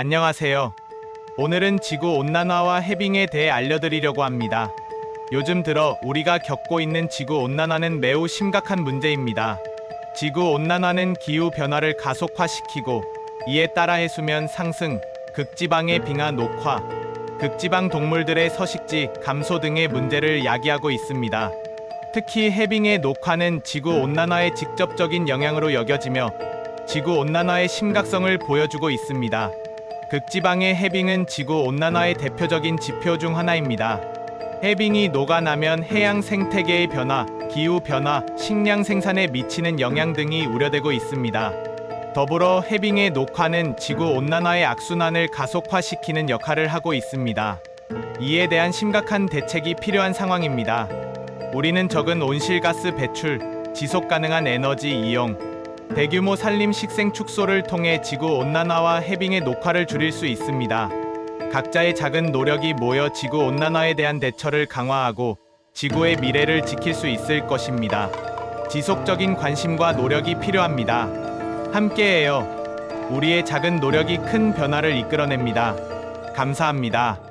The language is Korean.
안녕하세요. 오늘은 지구 온난화와 해빙에 대해 알려드리려고 합니다. 요즘 들어 우리가 겪고 있는 지구 온난화는 매우 심각한 문제입니다. 지구 온난화는 기후 변화를 가속화시키고 이에 따라 해수면 상승, 극지방의 빙하 녹화, 극지방 동물들의 서식지 감소 등의 문제를 야기하고 있습니다. 특히 해빙의 녹화는 지구 온난화에 직접적인 영향으로 여겨지며 지구 온난화의 심각성을 보여주고 있습니다. 극지방의 해빙은 지구 온난화의 대표적인 지표 중 하나입니다. 해빙이 녹아나면 해양 생태계의 변화, 기후 변화, 식량 생산에 미치는 영향 등이 우려되고 있습니다. 더불어 해빙의 녹화는 지구 온난화의 악순환을 가속화시키는 역할을 하고 있습니다. 이에 대한 심각한 대책이 필요한 상황입니다. 우리는 적은 온실가스 배출, 지속 가능한 에너지 이용, 대규모 산림 식생 축소를 통해 지구 온난화와 해빙의 녹화를 줄일 수 있습니다. 각자의 작은 노력이 모여 지구 온난화에 대한 대처를 강화하고 지구의 미래를 지킬 수 있을 것입니다. 지속적인 관심과 노력이 필요합니다. 함께해요. 우리의 작은 노력이 큰 변화를 이끌어냅니다. 감사합니다.